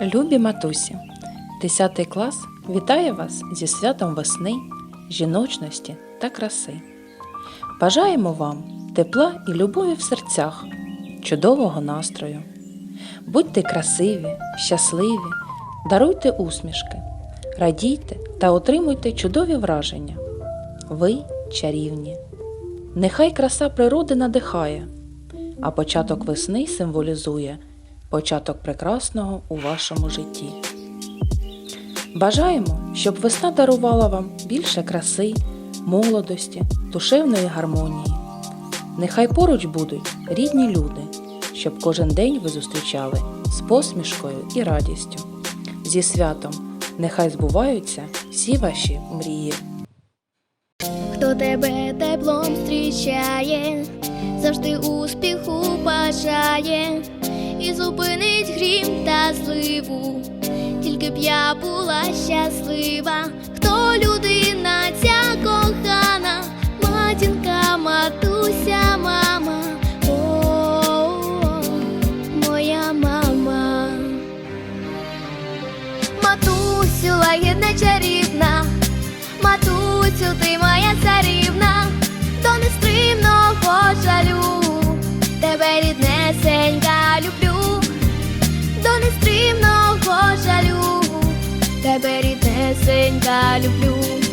Любі матусі, 10 клас вітає вас зі святом весни, жіночності та краси. Бажаємо вам тепла і любові в серцях, чудового настрою. Будьте красиві, щасливі, даруйте усмішки, радійте та отримуйте чудові враження. Ви чарівні. Нехай краса природи надихає, а початок весни символізує початок прекрасного у вашому житті. Бажаємо, щоб весна дарувала вам більше краси, молодості, душевної гармонії. Нехай поруч будуть рідні люди, щоб кожен день ви зустрічали з посмішкою і радістю. Зі святом нехай збуваються всі ваші мрії. Хто тебе теплом зустрічає, завжди успіху бажає, і зупинить грім та зливу, тільки б я була щаслива, хто людина? Ця кохана, матінка, матуся, мама, о, моя мама. Матусю, лагідна чарівна, матусю, жалю, люблю.